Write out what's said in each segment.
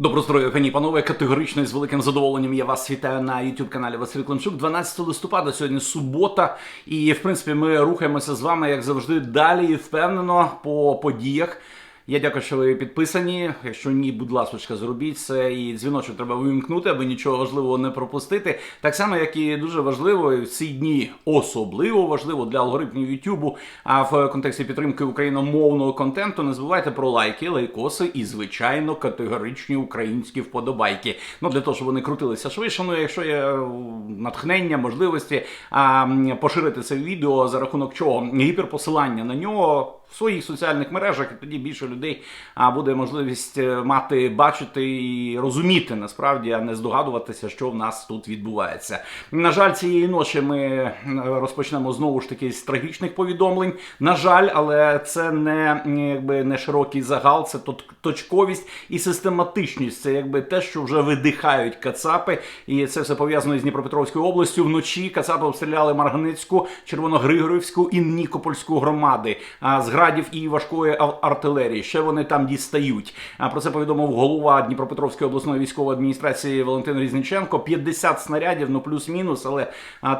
Добро здоров'я, пані панове. Категорично і з великим задоволенням я вас вітаю на youtube каналі Василь Климчук. 12 листопада, сьогодні субота, і в принципі ми рухаємося з вами, як завжди, далі і впевнено по подіях. Я дякую, що ви підписані. Якщо ні, будь ласка, зробіть це і дзвіночок треба вимкнути, аби нічого важливого не пропустити. Так само, як і дуже важливо в ці дні особливо важливо для алгоритмів Ютубу. А в контексті підтримки україномовного контенту не забувайте про лайки, лайкоси і, звичайно, категоричні українські вподобайки. Ну для того, щоб вони крутилися швидше. Ну, якщо є е, натхнення, можливості а, поширити це відео за рахунок чого гіперпосилання на нього в своїх соціальних мережах, і тоді більше людей буде можливість е, мати, бачити і розуміти насправді, а не здогадуватися, що в нас тут відбувається. На жаль, цієї ночі ми е, розпочнемо знову ж таки з трагічних повідомлень. На жаль, але це не якби не широкий загал, це точковість і систематичність. Це якби те, що вже видихають кацапи, і це все пов'язано з Дніпропетровською областю. Вночі кацапи обстріляли Марганицьку, Червоногригорівську і Нікопольську громади а, з градів і важкої артилерії. Ще вони там дістають. А про це повідомив голова Дніпропетровської обласної військової адміністрації Валентин Різниченко. 50 снарядів, ну плюс-мінус, але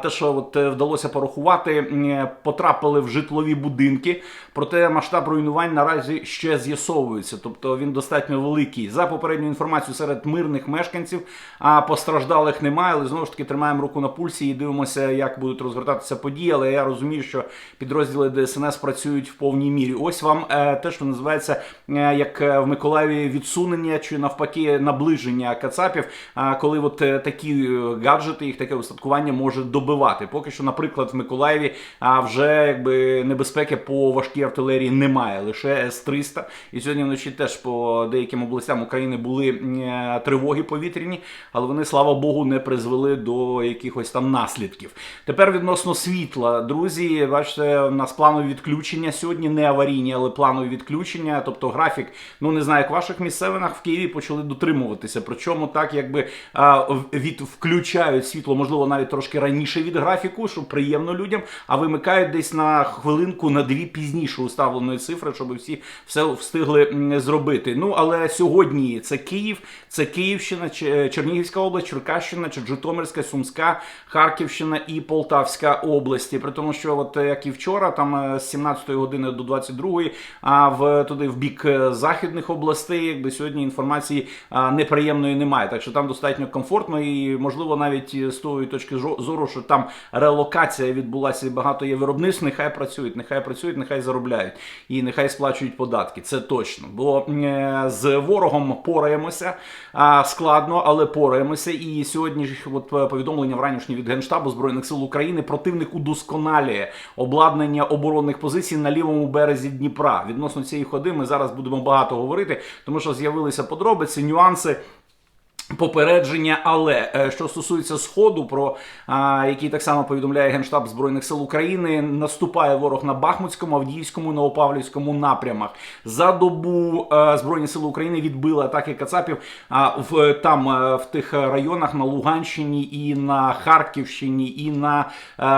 те, що от е, вдалося порахувати, потрапили в житлові будинки. Проте масштаб руйнувань наразі ще з'ясовується, тобто він достатньо великий. За попередню інформацію серед мирних мешканців, а постраждалих немає, але знову ж таки тримаємо руку на пульсі і дивимося, як будуть розгортатися події. Але я розумію, що підрозділи ДСНС працюють в повній мірі. Ось вам е, те, що називається е, як е, в Миколаєві відсунення чи навпаки наближення кацапів, коли от такі гаджети, їх таке устаткування може добивати. Поки що, наприклад, в Миколаєві вже якби небезпеки по важкій артилерії немає, лише С-300. І сьогодні вночі теж по деяким областям України були тривоги повітряні, але вони, слава Богу, не призвели до якихось там наслідків. Тепер відносно світла, друзі, бачите, у нас планові відключення сьогодні, не аварійні, але планові відключення. Тобто графік, ну не знаю, як в ваших місцевинах в Києві почали дотримуватися. Причому так, якби від включають світло, можливо, навіть трошки раніше від графіку, щоб приємно людям, а вимикають десь на хвилинку на дві пізніше уставленої цифри, щоб всі все встигли зробити. Ну але сьогодні це Київ, це Київщина, Чернігівська область, Черкащина, Житомирська, Сумська, Харківщина і Полтавська області. При тому, що от як і вчора, там е, з 17 години до 22, а в туди в бік е, західних областей, якби сьогодні інформації неприємної немає. Так що там достатньо комфортно і можливо навіть е, з тої точки зору, що там релокація відбулася і багато є виробництв, нехай працюють, нехай працюють, нехай заробляють і нехай сплачують податки. Це точно. Бо е, з ворогом пораємося складно, але пораємося. І сьогодні ж от повідомлення вранішнє від Генштабу Збройних сил України противник удосконалює обладнання оборонних позицій на лівому березі Дніпра. Відносно цієї ходи ми зараз будемо багато говорити, тому що з'явилися подробиці, нюанси. Попередження, але е, що стосується сходу, про який так само повідомляє Генштаб Збройних сил України, наступає ворог на Бахмутському, Авдіївському, Новопавлівському напрямах. За добу е, Збройні сили України відбили атаки Кацапів а, в там е, в тих районах на Луганщині і на Харківщині, і на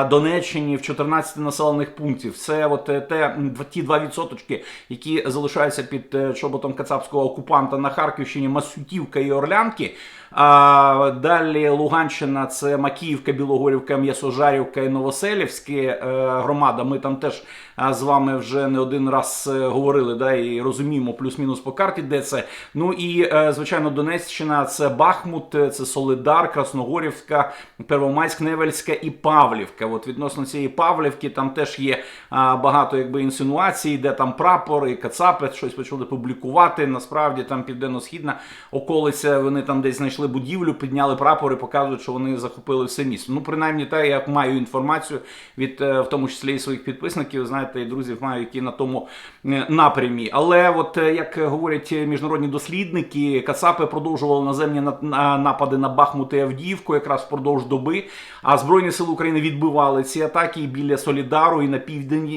Донеччині в 14 населених пунктів. Це от те ті 2%, які залишаються під чоботом кацапського окупанта на Харківщині, Масютівка і Орлянки. А далі Луганщина, це Макіївка, Білогорівка, М'ясожарівка і Новоселівське е, громада. Ми там теж з вами вже не один раз е, говорили, да, і розуміємо плюс-мінус по карті, де це. Ну і е, звичайно, Донеччина це Бахмут, е, це Солидар, Красногорівська, Первомайськ, Невельська і Павлівка. От відносно цієї Павлівки там теж є багато якби інсинуацій, де там прапор і Кацапи щось почали публікувати. Насправді там південно-східна околиця. Вони там десь знайшли будівлю, підняли прапор і показують, що вони захопили все місто. Ну, принаймні, так я маю інформацію від е, в тому числі і своїх підписників, знаєте, і друзів маю, які на тому е, напрямі. Але от е, як говорять міжнародні дослідники, Кацапи продовжували наземні на- на- напади на Бахмут і Авдіївку якраз впродовж доби. А Збройні сили України відбивали ці атаки біля Солідару і на південь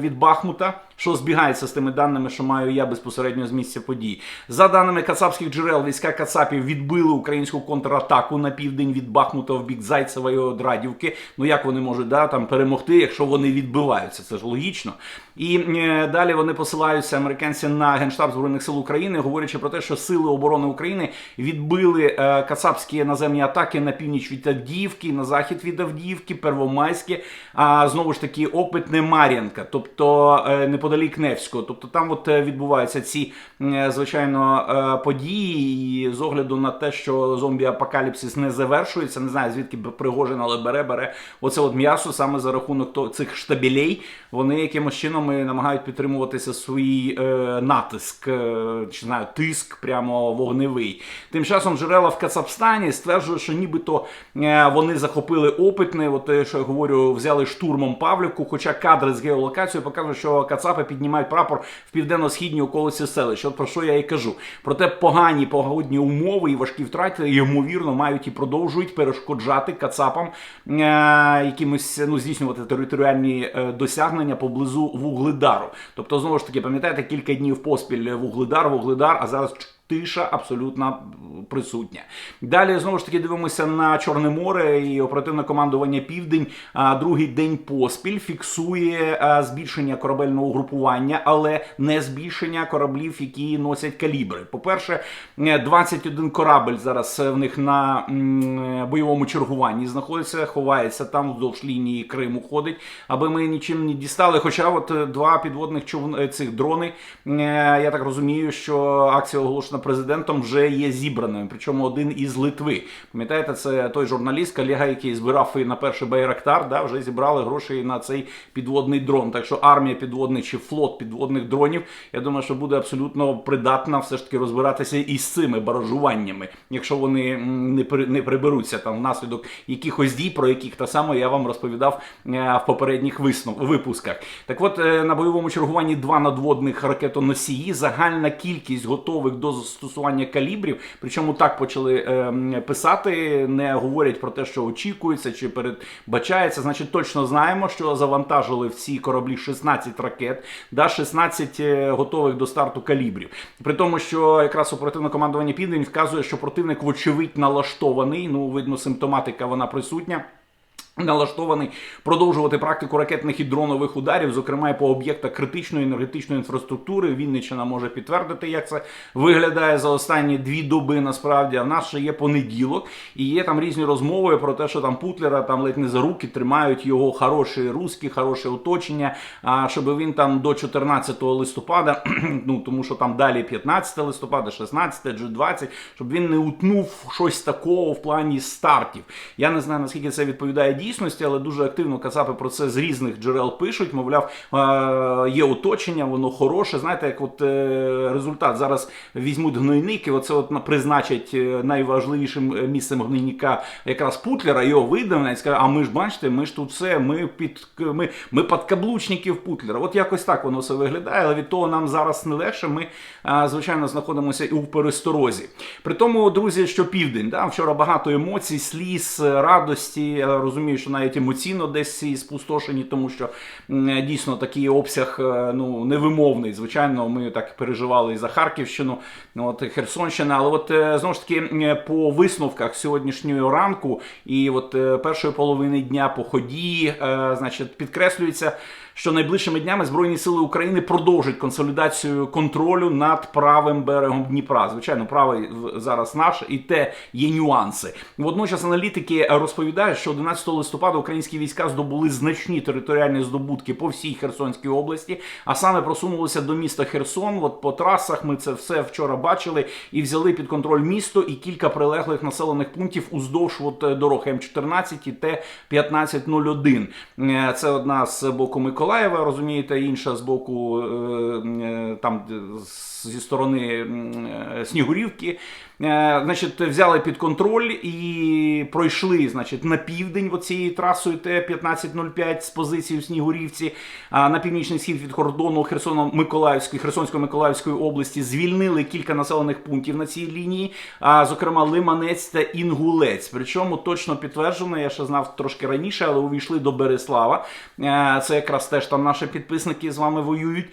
від Бахмута. що збігається з тими даними, що маю я безпосередньо з місця подій. За даними кацапських джерел, війська Кацапів відбили українську контратаку на південь від Бахмута в бік Зайцева і Одрадівки. Ну як вони можуть да, там перемогти, якщо вони відбиваються? Це ж логічно. І е, далі вони посилаються американці на генштаб збройних сил України, говорячи про те, що сили оборони України відбили е, кацапські наземні атаки на північ від Авдіївки, на захід від Авдіївки, Первомайське, а знову ж таки опитне Мар'янка, тобто е, неподалік Невського. Тобто там от е, відбуваються ці е, звичайно е, події, і з огляду на те, що зомбі-апокаліпсис не завершується, не знаю звідки Пригожин, але бере бере оце от м'ясо саме за рахунок цих штабелей. Вони якимось чином намагають підтримуватися свій е, натиск, е, чи знаю, тиск прямо вогневий. Тим часом джерела в Кацапстані стверджують, що нібито е, вони захопили опитне, от те, що я говорю, взяли штурмом Павлівку. Хоча кадри з геолокацією показують, що Кацапи піднімають прапор в південно-східній околиці селища. От про що я і кажу. Проте погані погодні умови і важкі втрати, ймовірно, мають і продовжують перешкоджати Кацапам е, якимось ну здійснювати територіальні е, досягнення поблизу Вугледару. Тобто, знову ж таки, пам'ятаєте, кілька днів поспіль Вугледар, Вугледар, а зараз тиша абсолютно присутня. Далі знову ж таки дивимося на Чорне море і оперативне командування Південь. Другий день поспіль фіксує збільшення корабельного угрупування, але не збільшення кораблів, які носять калібри. По-перше, е, 21 корабль зараз е, в них на бойовому чергуванні знаходиться, ховається там вздовж лінії Криму ходить, аби ми нічим не дістали. Хоча от е, два підводних човн е, цих дрони, е, я так розумію, що акція оголошена президентом вже є зібраною. Причому один із Литви. Пам'ятаєте, це той журналіст, колега, який збирав і на перший Байрактар, да, вже зібрали гроші на цей підводний дрон. Так що армія підводних чи флот підводних дронів, я думаю, що буде абсолютно придатна все ж таки розбиратися із цими баражуваннями, якщо вони не при- не приберуться там внаслідок якихось дій, про яких та саме я вам розповідав е, в попередніх виснов випусках. Так от е, на бойовому чергуванні два надводних ракетоносії, загальна кількість готових до застосування калібрів. Причому так почали е, писати, не говорять про те, що очікується чи передбачається. Значить, точно знаємо, що завантажили в ці кораблі 16 ракет, да, 16 е, готових до старту калібрів. При тому, що якраз оперативне командування Південь вказує, що противник, вочевидь, налаштований. Ну, видно, симптоматика вона присутня. Налаштований продовжувати практику ракетних і дронових ударів, зокрема по об'єктах критичної енергетичної інфраструктури. Вінниччина може підтвердити, як це виглядає за останні дві доби. Насправді, а в нас ще є понеділок, і є там різні розмови про те, що там Путлера там ледь не за руки тримають його хороші руски, хороше оточення. А щоб він там до 14 листопада, ну тому що там далі 15 листопада, 16, G20, щоб він не утнув щось такого в плані стартів. Я не знаю наскільки це відповідає дійсності, але дуже активно Кацапи про це з різних джерел пишуть. Мовляв, е, є оточення, воно хороше. Знаєте, як от е, результат зараз візьмуть гнойники, оце от призначать е, найважливішим місцем гнойника якраз Путлера, його видавлять і скажуть, а ми ж бачите, ми ж тут все, ми під ми, ми подкаблучників Путлера. От якось так воно все виглядає, але від того нам зараз не легше. Ми, звичайно, знаходимося і у пересторозі. При тому, друзі, що південь, да, вчора багато емоцій, сліз, радості. Я розумію, що навіть емоційно десь і спустошені, тому що дійсно такий обсяг е, ну, невимовний. Звичайно, ми так переживали і за Харківщину, ну, от Херсонщина. Але от е, знову ж таки по висновках сьогоднішнього ранку і от е, першої половини дня по ході, значить, підкреслюється. Що найближчими днями Збройні сили України продовжать консолідацію контролю над правим берегом Дніпра. Звичайно, правий зараз наш, і те є нюанси. Водночас аналітики розповідають, що 11 листопада українські війська здобули значні територіальні здобутки по всій Херсонській області, а саме просунулися до міста Херсон. От по трасах ми це все вчора бачили і взяли під контроль місто і кілька прилеглих населених пунктів уздовж от дорог М14 і Т-1501. Е, Це одна з боку Миколаєва, розумієте, інша з боку е, е, там з- зі сторони е, Снігурівки. Е, Значить, взяли під контроль і пройшли, значить, на південь цією трасою Т-1505 з позиції в Снігурівці, на північний схід від кордону Херсоно-Миколаївської, Херсонсько-Миколаївської області звільнили кілька населених пунктів на цій лінії, зокрема Лиманець та Інгулець. Причому точно підтверджено, я ще знав трошки раніше, але увійшли до Береслава. Е, Це якраз теж там наші підписники з вами воюють.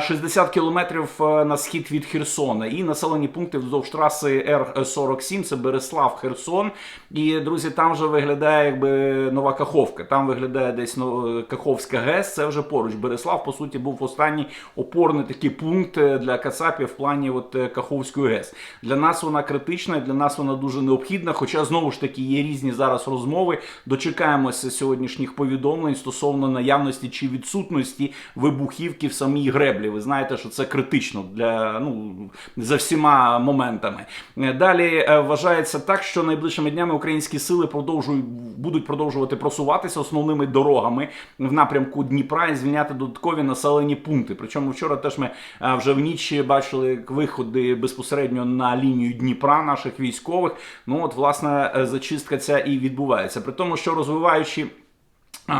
60 кілометрів на схід від Херсона і населені пункти вздовж траси Р-47, це Береслав, Херсон. І друзі, там вже виглядає якби нова Каховка. Там виглядає десь ну, Каховська ГЕС. Це вже поруч. Береслав, по суті, був останній опорний такий пункт е, для Кацапів в плані от е, Каховської ГЕС. Для нас вона критична, для нас вона дуже необхідна. Хоча знову ж таки є різні зараз розмови. Дочекаємося сьогоднішніх повідомлень стосовно наявності чи відсутності вибухівки в самій греблі. Ви знаєте, що це критично для ну за всіма моментами. Е, Далі е, вважається так, що найближчими днями українські сили продовжують будуть продовжувати просуватися основними дорогами в напрямку Дніпра і звільняти додаткові населені пункти. Причому вчора теж ми е, вже в ніч бачили виходи безпосередньо на лінію Дніпра наших військових. Ну от власне е, зачистка ця і відбувається. При тому, що розвиваючи.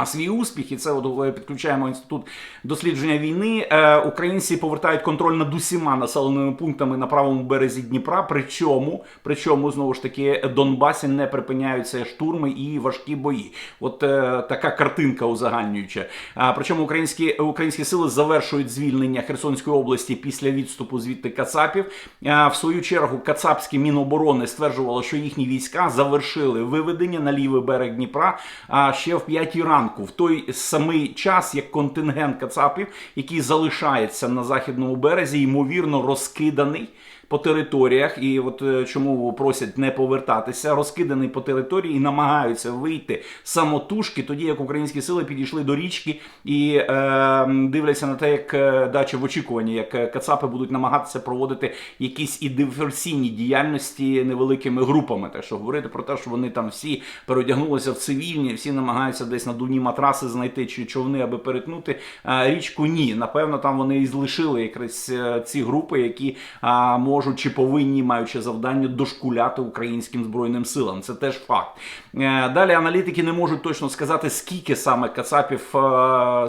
Свій успіх, і це от е, підключаємо інститут дослідження війни. Е, українці повертають контроль над усіма населеними пунктами на правому березі Дніпра. Причому, причому знову ж таки Донбасі не припиняються штурми і важкі бої. От е, така картинка узагальнююча. А, причому українські українські сили завершують звільнення Херсонської області після відступу звідти Кацапів. А, в свою чергу Кацапські міноборони стверджувало, що їхні війська завершили виведення на лівий берег Дніпра. А ще в п'ятій ранку ранку, в той самий час, як контингент Кацапів, який залишається на західному березі, ймовірно розкиданий. По територіях, і от е, чому просять не повертатися, розкиданий по території і намагаються вийти самотужки, тоді як українські сили підійшли до річки і е, дивляться на те, як е, дачі в очікуванні, як е, Кацапи будуть намагатися проводити якісь і диверсійні діяльності невеликими групами. Так що говорити про те, що вони там всі переодягнулися в цивільні, всі намагаються десь на дурні матраси знайти чи човни, аби перетнути річку. Ні, напевно, там вони і залишили якраз ці групи, які е, можуть чи повинні, маючи завдання, дошкуляти українським збройним силам. Це теж факт. Е, Далі аналітики не можуть точно сказати, скільки саме Кацапів е,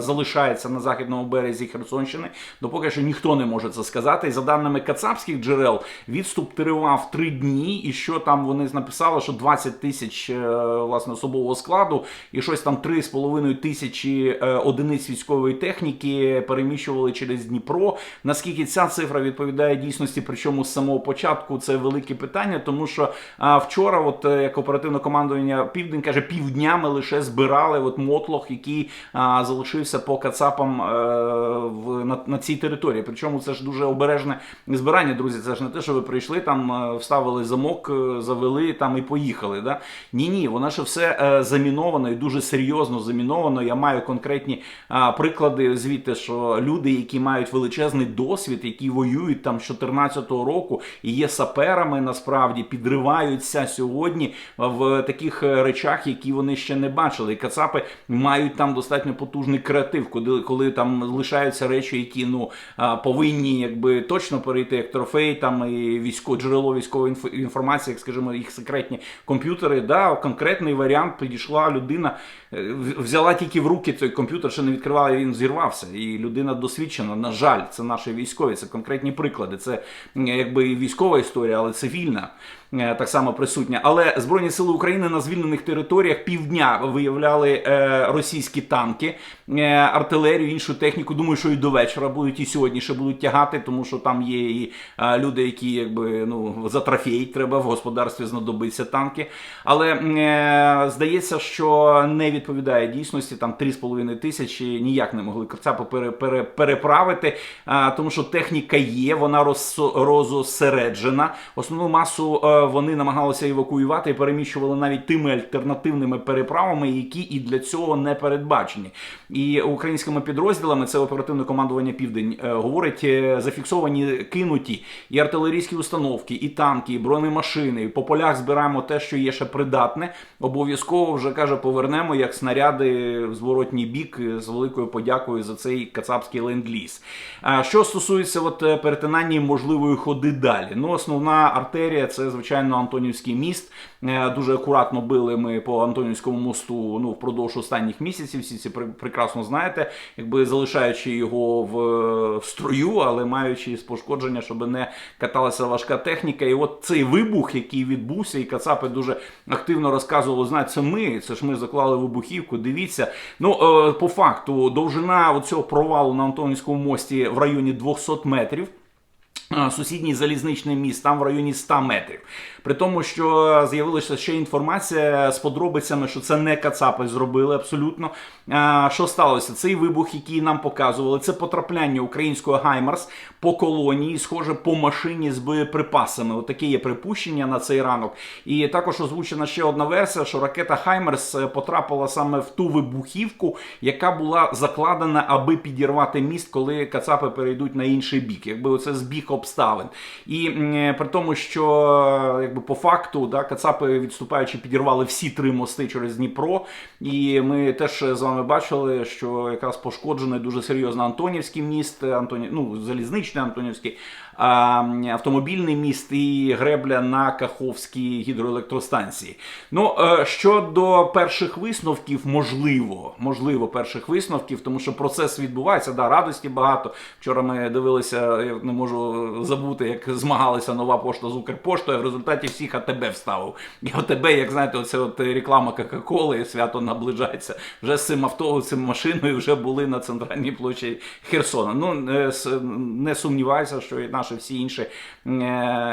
залишається на західному березі Херсонщини. Допоки що ніхто не може це сказати. І за даними кацапських джерел, відступ тривав три дні, і що там вони написали, що 20 тисяч е, власне особового складу і щось там 3,5 тисячі одиниць військової техніки переміщували через Дніпро. Наскільки ця цифра відповідає дійсності, причому з самого початку це велике питання, тому що а, вчора, от е, як оперативне командування Південь каже, півдня ми лише збирали от мотлох, який а, залишився по кацапам е, в на, на цій території. Причому це ж дуже обережне збирання, друзі. Це ж не те, що ви прийшли там, е, вставили замок, завели там і поїхали. Да? Ні, ні, вона ще все заміновано і дуже серйозно заміновано. Я маю конкретні а, приклади звідти, що люди, які мають величезний досвід, які воюють там з 14 року і є саперами, насправді підриваються сьогодні в таких е, речах, які вони ще не бачили. І Кацапи мають там достатньо потужний креатив, коли, коли там лишаються речі, які ну повинні якби точно перейти як трофей, там і військо джерело військової інфо- інформації, як скажімо, їх секретні комп'ютери. Да, конкретний варіант підійшла людина, е, взяла тільки в руки цей комп'ютер, ще не відкривала, він зірвався. І людина досвідчена. На жаль, це наші військові, це конкретні приклади. Це м, якби військова історія, але цивільна. Е, Так само присутня, але збройні сили України на звільнених територіях півдня виявляли е, російські танки, е, артилерію, іншу техніку. Думаю, що і до вечора будуть, і сьогодні ще будуть тягати, тому що там є і люди, які якби ну за трофей треба в господарстві знадобиться танки. Але здається, що не відповідає дійсності. Там 3,5 тисячі ніяк не могли Кацапи пере, пере, переправити, тому що техніка є, вона розосереджена. Основну масу вони намагалися евакуювати і переміщували навіть тими альтернативними переправами, які і для цього не передбачені. І українськими підрозділами це оперативне командування Південь е, говорить, е, зафіксовані кинуті і артилерійські установки, і танки, і бронемашини. По полях збираємо те, що є ще придатне. Обов'язково вже каже, повернемо як снаряди в зворотній бік е, з великою подякою за цей кацапський ленд-ліз. Що стосується от перетинання можливої туди далі. Ну, основна артерія це, звичайно, Антонівський міст. Е, Дуже акуратно били ми по Антонівському мосту ну, впродовж останніх місяців. Всі пр- прекрасно знаєте, якби залишаючи його в, в строю, але маючи пошкодження, щоб не каталася важка техніка. І от цей вибух, який відбувся, і Кацапи дуже активно розказували, знаєте, це ми, це ж ми заклали вибухівку. Дивіться. Ну, е, по факту, довжина цього провалу на Антонівському мості в районі 200 метрів. Сусідній залізничний міст там в районі 100 метрів. При тому, що з'явилася ще інформація з подробицями, що це не Кацапи зробили абсолютно. Що сталося? Цей вибух, який нам показували, це потрапляння українського Гаймарс по колонії, схоже, по машині з боєприпасами. Отаке є припущення на цей ранок. І також озвучена ще одна версія, що ракета Хаймерс е, потрапила саме в ту вибухівку, яка була закладена, аби підірвати міст, коли Кацапи перейдуть на інший бік. Якби оце збіг обставин. І е, при тому, що е, якби по факту да, Кацапи відступаючи підірвали всі три мости через Дніпро. І ми теж з вами бачили, що якраз пошкоджений дуже серйозно Антонівський міст, Антоні... ну, залізничний Антонівський, а, м, автомобільний міст і гребля на Каховській гідроелектростанції. Ну, е, щодо перших висновків, можливо, можливо, перших висновків, тому що процес відбувається, да, радості багато. Вчора ми дивилися, я не можу забути, як змагалася нова пошта з Укрпоштою. В результаті всіх АТБ вставив. І АТБ, як знаєте, оце от реклама Кока-Коли, свято наближається. Вже з цим автобусом, машиною вже були на центральній площі Херсона. Ну не, сумніваюся, що і наші всі інші е,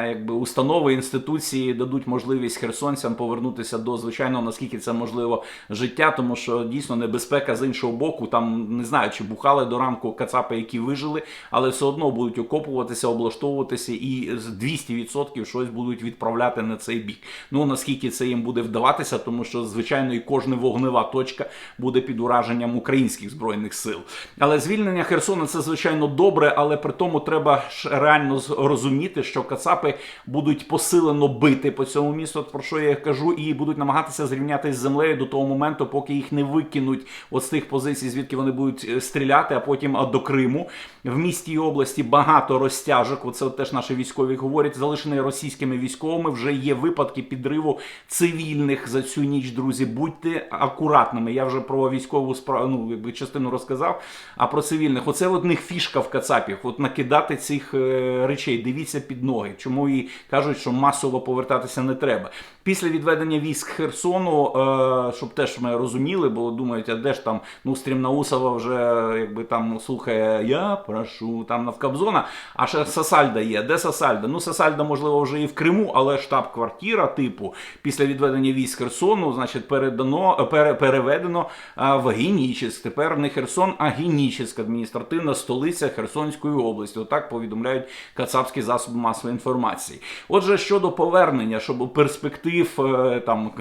якби установи, інституції дадуть можливість херсонцям повернутися до звичайного, наскільки це можливо, життя, тому що дійсно небезпека з іншого боку. Там не знаю, чи бухали до ранку кацапи, які вижили, але все одно будуть окопуватися, облаштовуватися і з 200% щось будуть відправляти на цей бік. Ну наскільки це їм буде вдаватися, тому що звичайно і кожна вогнева точка буде під ураженням українських збройних сил. Але звільнення Херсона це звичайно добре, але при тому треба ж реально розуміти, що кацапи будуть посилено бити по цьому місту, про що я кажу, і будуть намагатися зрівняти з землею до того моменту, поки їх не викинуть от з тих позицій, звідки вони будуть е, стріляти, а потім до Криму. В місті і області багато розтяжок. Оце теж наші військові говорять, залишені російськими військовими. Вже є випадки підриву цивільних за цю ніч. Друзі, будьте акуратними. Я вже про військову справу ну, частину розказав. А про цивільних, оце от них фішка в Кацапів. От накидати цих е, речей. Дивіться під ноги. Чому і кажуть, що масово повертатися не треба. Після відведення військ Херсону, е, щоб теж ми розуміли, бо думають, а де ж там ну Стрімнаусова вже якби там слухає Я прошу там навкабзона, а ще Сасальда є. Де Сасальда? Ну, Сасальда, можливо, вже і в Криму, але штаб-квартира, типу, після відведення військ Херсону, значить, передано, е, пере, переведено е, в Генічеськ. Тепер не Херсон, а Генічеськ, адміністративна столиця Херсонської області. Отак повідомляють кацапські засоби масової інформації. Отже, щодо повернення, щоб перспектив е, там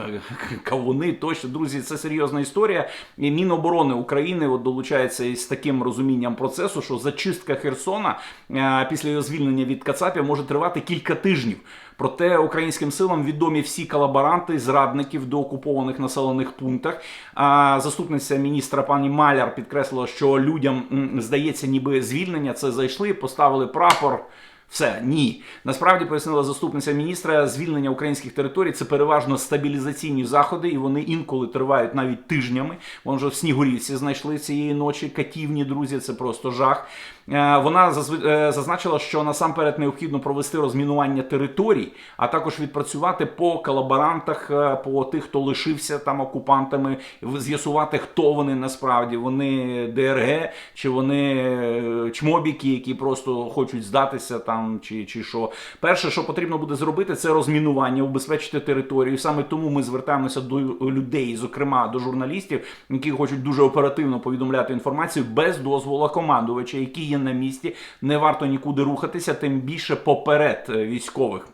кавуни, тощо, друзі, це серйозна історія. І Міноборони України от долучається із таким розумінням процесу, що зачистка Херсона е, після його звільнення від Кацапів може тривати кілька тижнів. Проте українським силам відомі всі колаборанти, зрадників до окупованих населених пунктах. А заступниця міністра пані Маляр підкреслила, що людям здається, ніби звільнення це зайшли, поставили прапор. Все ні, насправді пояснила заступниця міністра. Звільнення українських територій це переважно стабілізаційні заходи, і вони інколи тривають навіть тижнями. Вон вже в Снігурівці знайшли цієї ночі катівні друзі. Це просто жах. Е, Вона е, зазначила, що насамперед необхідно провести розмінування територій, а також відпрацювати по колаборантах, е, по тих, хто лишився там окупантами, з'ясувати, хто вони насправді. Вони ДРГ чи вони чмобіки, які просто хочуть здатися там, чи, чи що. Перше, що потрібно буде зробити, це розмінування, убезпечити територію. Саме тому ми звертаємося до людей, зокрема до журналістів, які хочуть дуже оперативно повідомляти інформацію без дозволу командувача, які є на місці. Не варто нікуди рухатися, тим більше поперед е, військових.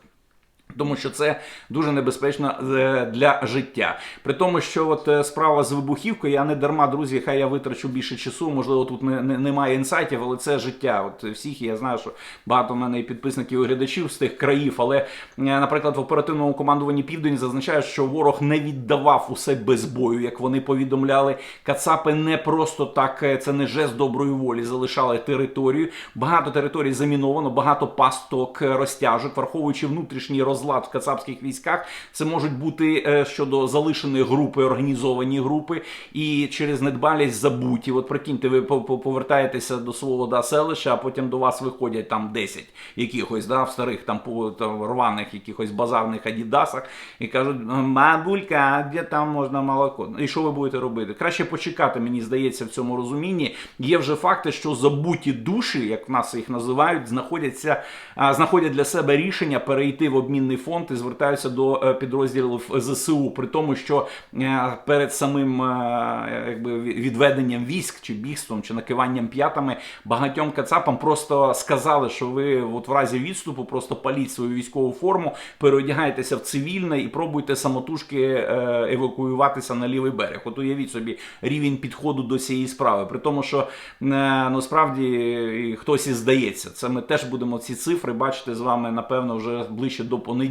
Тому що це дуже небезпечно е, для життя. При тому, що от е, справа з вибухівкою, я не дарма, друзі, хай я витрачу більше часу. Можливо, тут не, не, немає інсайтів, але це життя. От всіх я знаю, що багато в мене і підписників і глядачів з тих країв. Але, е, наприклад, в оперативному командуванні Південь зазначають, що ворог не віддавав усе без бою, як вони повідомляли. Кацапи не просто так, е, це не жест доброї волі, залишали територію. Багато територій заміновано, багато пасток е, розтяжок, враховуючи внутрішній розлад в кацапських військах. Це можуть бути е, щодо залишених групи, організовані групи і через недбалість забуті. От прикиньте, ви по- по- повертаєтеся до свого да, селища, а потім до вас виходять там 10 якихось да, в старих там, там рваних якихось базарних адідасах і кажуть: мабулька, а де там можна молоко? І що ви будете робити? Краще почекати, мені здається, в цьому розумінні. Є вже факти, що забуті душі, як в нас їх називають, знаходяться, знаходять для себе рішення перейти в обмінний фонд і звертаються до е, підрозділів ЗСУ, при тому, що е, перед самим е, якби відведенням військ чи бігством чи накиванням п'ятами багатьом кацапам просто сказали, що ви от в разі відступу просто паліть свою військову форму, переодягайтеся в цивільне і пробуйте самотужки евакуюватися на лівий берег. От уявіть собі рівень підходу до цієї справи. При тому, що е, ну справді і хтось і здається, це ми теж будемо ці цифри бачити з вами, напевно, вже ближче до понеділка.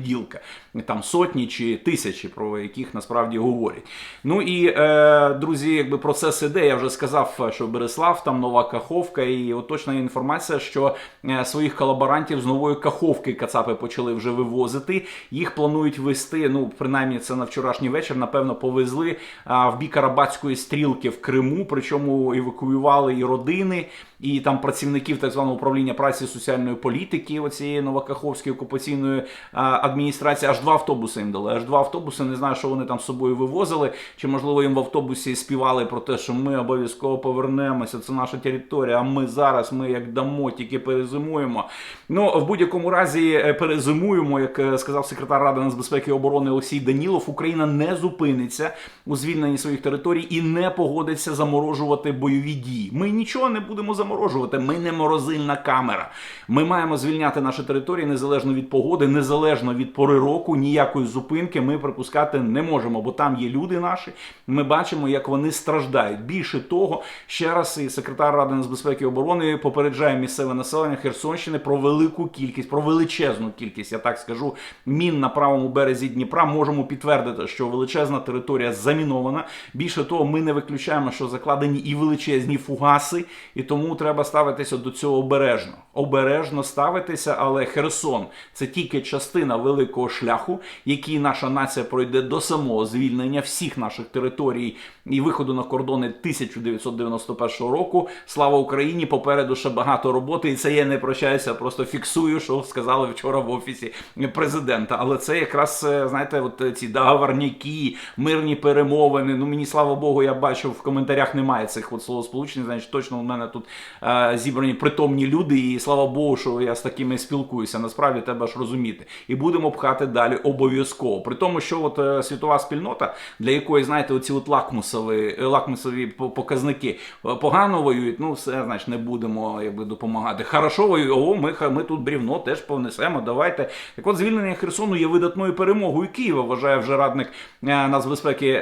Там сотні чи тисячі, про яких насправді говорять. Ну і е, друзі, якби процес іде. Я вже сказав, що Береслав, там нова Каховка, і от точна інформація, що е, своїх колаборантів з нової Каховки Кацапи почали вже вивозити. Їх планують вести. Ну, принаймні, це на вчорашній вечір, напевно, повезли а, в бік Арабатської стрілки в Криму. Причому евакуювали і родини, і там працівників так званого управління праці і соціальної політики, оцієї Новокаховської окупаційної а, адміністрації. Аж два автобуси їм дали. Аж два автобуси. Не знаю, що вони там з собою вивозили. Чи можливо їм в автобусі співали про те, що ми обов'язково повернемося. Це наша територія. А ми зараз, ми як дамо, тільки перезимуємо. Ну в будь-якому разі е, перезимуємо, як е, сказав секретар Ради нацбезпеки і оборони Олексій Данілов. Україна не зупиниться у звільненні своїх територій і не погодиться заморожувати бойові дії. Ми нічого не будемо заморожувати. Ми не морозильна камера. Ми маємо звільняти наші території незалежно від погоди, незалежно від пори року. Ніякої зупинки ми припускати не можемо, бо там є люди наші. Ми бачимо, як вони страждають. Більше того, ще раз і секретар Ради нацбезпеки і оборони попереджає місцеве населення Херсонщини про велику кількість, про величезну кількість, я так скажу, мін на правому березі Дніпра. Можемо підтвердити, що величезна територія замінована. Більше того, ми не виключаємо, що закладені і величезні фугаси, і тому треба ставитися до цього обережно. Обережно ставитися, але Херсон це тільки частина великого шляху, який наша нація пройде до самого звільнення всіх наших територій і виходу на кордони 1991 року. Слава Україні! Попереду ще багато роботи, і це я не прощаюся, просто фіксую, що сказали вчора в офісі президента. Але це якраз е, знаєте, от ці договорняки, мирні перемовини. Ну мені слава Богу, я бачу в коментарях немає цих от словосполучень. Значить, точно у мене тут е, зібрані притомні люди, і слава Богу, що я з такими спілкуюся. Насправді треба ж розуміти. І будемо пхати далі обов'язково. При тому, що от е, світова спільнота, для якої знаєте, оці от лакмусові, е, лакмусові показники е, погано воюють. Ну все, значить, не будемо якби допомагати. Хорошо воюють, о, ми, ми тут брівно теж понесемо. Давайте. Так от звільнення Херсону є видатною перемогою Києва. Вважає вже радник нацбезпеки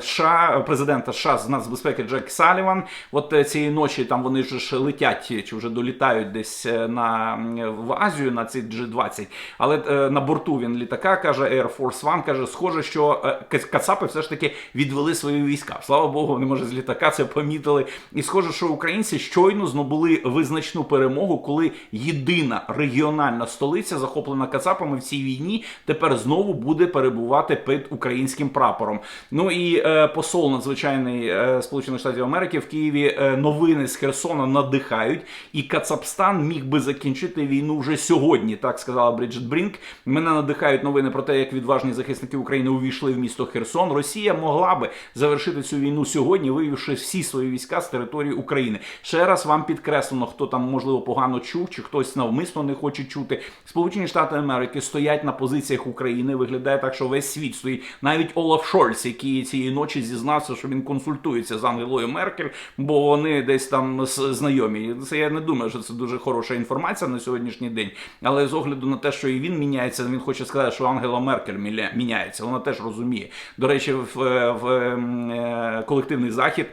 США, президента США з нацбезпеки Джек Саліван. От цієї ночі там вони ж летять чи вже долітають десь на в Азію на ці G20. Але е, на борту він літака каже Air Force One, каже, схоже, що е, Кацапи все ж таки відвели свої війська. Слава Богу, вони може з літака це помітили. І схоже, що українці щойно здобули визначну перемогу, коли єдина регіональна столиця, захоплена Кацапами в цій війні, тепер знову буде перебувати під українським прапором. Ну і е, посол надзвичайний е, Сполучених Штатів Америки в Києві е, новини з Херсона надихають, і Кацапстан міг би закінчити війну вже сьогодні. Так сказала Бріджит Брінк. Мене надихають новини про те, як відважні захисники України увійшли в місто Херсон. Росія могла би завершити цю війну сьогодні, вивівши всі свої війська з території України. Ще раз вам підкреслено, хто там можливо погано чув, чи хтось навмисно не хоче чути. Сполучені Штати Америки стоять на позиціях України. Виглядає так, що весь світ стоїть. Навіть Олаф Шольц, який цієї ночі зізнався, що він консультується з Ангелою Меркель, бо вони десь там знайомі. Це я не думаю, що це дуже хороша інформація на сьогоднішній день. Але з огляду на те, що і він він міняється. Він хоче сказати, що Ангела Меркель міля- міняється. Вона теж розуміє. До речі, в, в ем, е, колективний захід.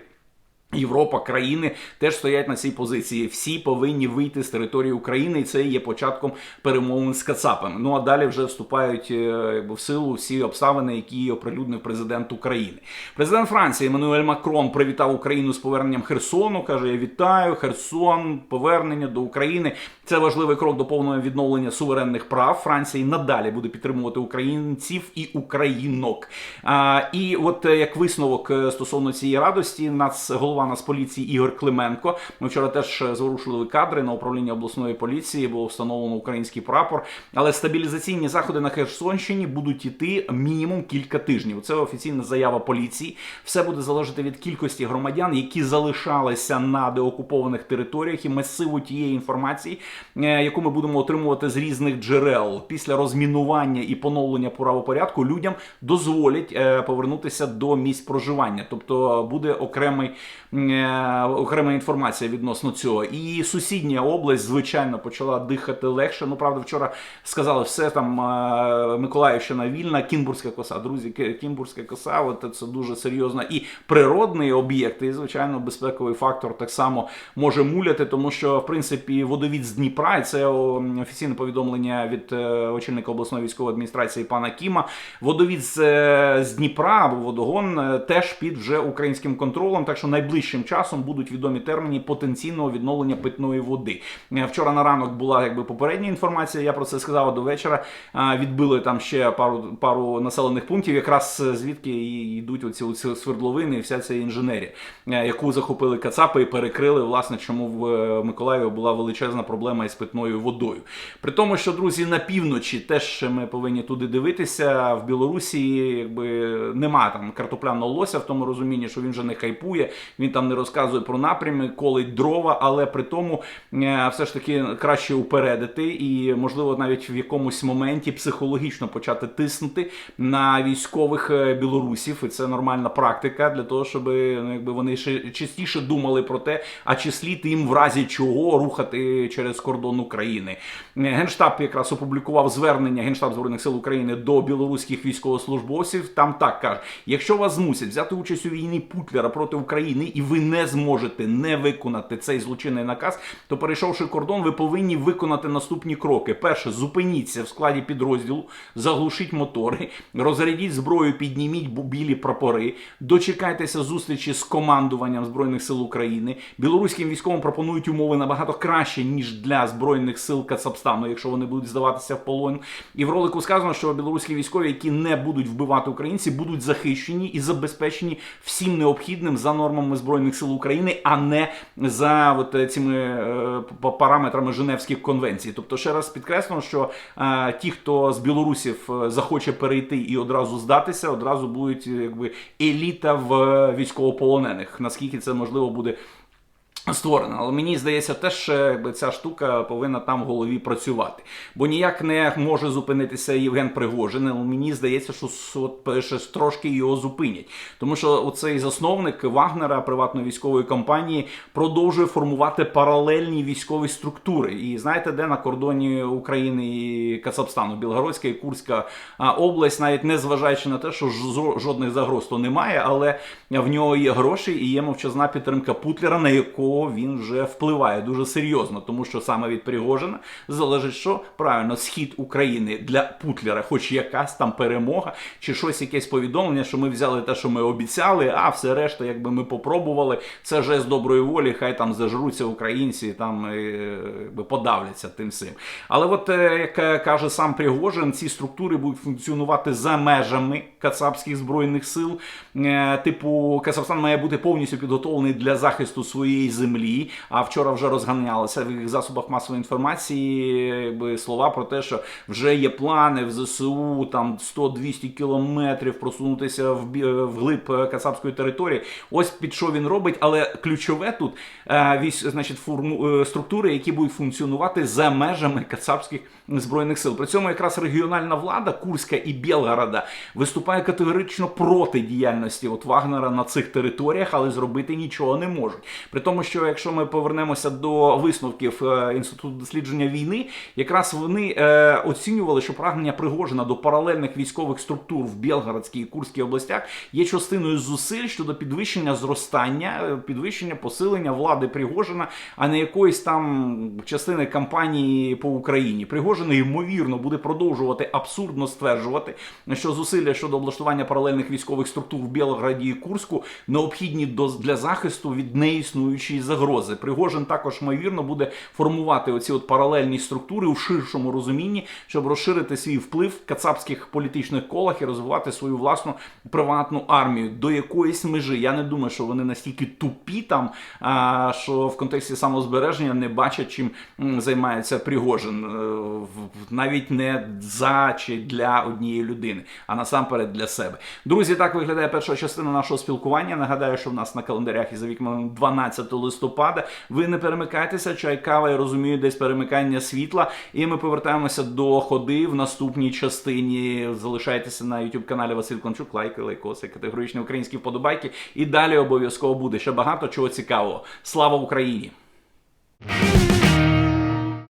Європа, країни теж стоять на цій позиції. Всі повинні вийти з території України, і це є початком перемовин з Кацапами. Ну а далі вже вступають е, в силу всі обставини, які оприлюднив президент України. Президент Франції Еммануель Макрон привітав Україну з поверненням Херсону. каже: Я вітаю Херсон, повернення до України. Це важливий крок до повного відновлення суверенних прав. Франція і надалі буде підтримувати українців і українок. А, і от е, як висновок е, стосовно цієї радості, нас голова Нацполіції Ігор Клименко. Ми вчора теж е, зворушили кадри на управління обласної поліції. Було встановлено український прапор. Але стабілізаційні заходи на Херсонщині будуть іти мінімум кілька тижнів. Це офіційна заява поліції. Все буде залежати від кількості громадян, які залишалися на деокупованих територіях і масиву тієї інформації, е, яку ми будемо отримувати з різних джерел після розмінування і поновлення правопорядку. Людям дозволять е, повернутися до місць проживання, тобто буде окремий окрема інформація відносно цього. І сусідня область, звичайно, почала дихати легше. Ну правда, вчора сказали, все там е, Миколаївщина вільна, Кінбурзька коса. Друзі, Кінбурзька коса, от це дуже серйозно. І природний об'єкт, і звичайно, безпековий фактор так само може муляти, тому що в принципі водовід з Дніпра, і це офіційне повідомлення від е, очільника обласної військової адміністрації пана Кіма. Водовід з, е, Дніпра або водогон е, теж під вже українським контролем. Так що найближчим часом будуть відомі терміни потенційного відновлення питної води. Е, Вчора на ранок була якби попередня інформація. Я про це сказав до вечора. Відбили там ще пару пару населених пунктів, якраз е, звідки йдуть оці, оці свердловини і вся ця інженерія, е, яку захопили Кацапи і перекрили. Власне, чому в е, Миколаєві була величезна проблема із питною водою. При тому, що друзі на півночі теж ми повинні туди дивитися. В Білорусі якби нема там картопляного лося в тому розумінні, що він вже не хайпує, він там не розказує про напрями, колить дрова, але при тому е, все ж таки краще упередити і, можливо, навіть в якомусь моменті психологічно почати тиснути на військових е, білорусів. І це нормальна практика для того, щоб ну, якби вони ще частіше думали про те, а чи слід їм в разі чого рухати через кордон України. Е, Генштаб якраз опублікував звернення Генштаб Збройних сил України до білоруських військовослужбовців. Там так каже: якщо вас змусять взяти участь у війні Путлера проти України, ви не зможете не виконати цей злочинний наказ, то перейшовши кордон, ви повинні виконати наступні кроки. Перше, зупиніться в складі підрозділу, заглушіть мотори, розрядіть зброю, підніміть білі прапори, дочекайтеся зустрічі з командуванням збройних сил України. Білоруським військовим пропонують умови набагато краще ніж для збройних сил Кацапстану, якщо вони будуть здаватися в полон. І в ролику сказано, що білоруські військові, які не будуть вбивати українців, будуть захищені і забезпечені всім необхідним за нормами збройних сил України, а не за от е, цими е, параметрами Женевських конвенцій. Тобто, ще раз підкреслено, що е, ті, хто з білорусів захоче перейти і одразу здатися, одразу будуть якби еліта в військовополонених. Наскільки це можливо буде створена. Але мені здається, теж е, якби ця штука повинна там в голові працювати. Бо ніяк не може зупинитися Євген Пригожин. але Мені здається, що от ще трошки його зупинять. Тому що оцей засновник Вагнера, приватної військової компанії, продовжує формувати паралельні військові структури. І знаєте, де на кордоні України і Кацапстану, Білгородська і Курська область, навіть не зважаючи на те, що жодних загроз то немає, але в нього є гроші і є мовчазна підтримка Путлера, на якого він вже впливає дуже серйозно, тому що саме від Пригожина залежить, що правильно схід України для Путлера, хоч якась там перемога, чи щось якесь повідомлення, що ми взяли те, що ми обіцяли, а все решта, якби ми попробували, це жест доброї волі, хай там зажруться українці, там е, якби подавляться тим всім. Але от е, як е, каже сам Пригожин, ці структури будуть функціонувати за межами кацапських збройних сил. Типу, Казахстан має бути повністю підготовлений для захисту своєї землі. А вчора вже розганялися в їх засобах масової інформації слова про те, що вже є плани в ЗСУ там 100-200 кілометрів просунутися в вглиб е, кацапської території. Ось під що він робить, але ключове тут е, вісь, значить, форму, е, структури, які будуть функціонувати за межами кацапських збройних сил. При цьому якраз регіональна влада Курська і Білгорода виступає категорично проти діяльності от Вагнера на цих територіях, але зробити нічого не можуть. При тому, що що якщо ми повернемося до висновків е, інституту дослідження війни, якраз вони е, оцінювали, що прагнення Пригожина до паралельних військових структур в Білгородській і Курській областях є частиною зусиль щодо підвищення зростання, е, підвищення посилення влади Пригожина, а не якоїсь там частини кампанії по Україні. Пригожин ймовірно буде продовжувати абсурдно стверджувати, що зусилля щодо облаштування паралельних військових структур в Білгороді і Курську необхідні до для захисту від неіснуючої загрози. Пригожин також ймовірно буде формувати оці от паралельні структури у ширшому розумінні, щоб розширити свій вплив в кацапських політичних колах і розвивати свою власну приватну армію до якоїсь межі. Я не думаю, що вони настільки тупі там, а, що в контексті самозбереження не бачать, чим займається Пригожин, Е, навіть не за чи для однієї людини, а насамперед для себе. Друзі, так виглядає перша частина нашого спілкування. Нагадаю, що в нас на календарях і за вікном 12 листопада. Ви не перемикайтеся, чай, кава, я розумію, десь перемикання світла. І ми повертаємося до ходи в наступній частині. Залишайтеся на youtube каналі Василь Кончук. лайки, лайкоси, категоричні українські вподобайки. І далі обов'язково буде ще багато чого цікавого. Слава Україні!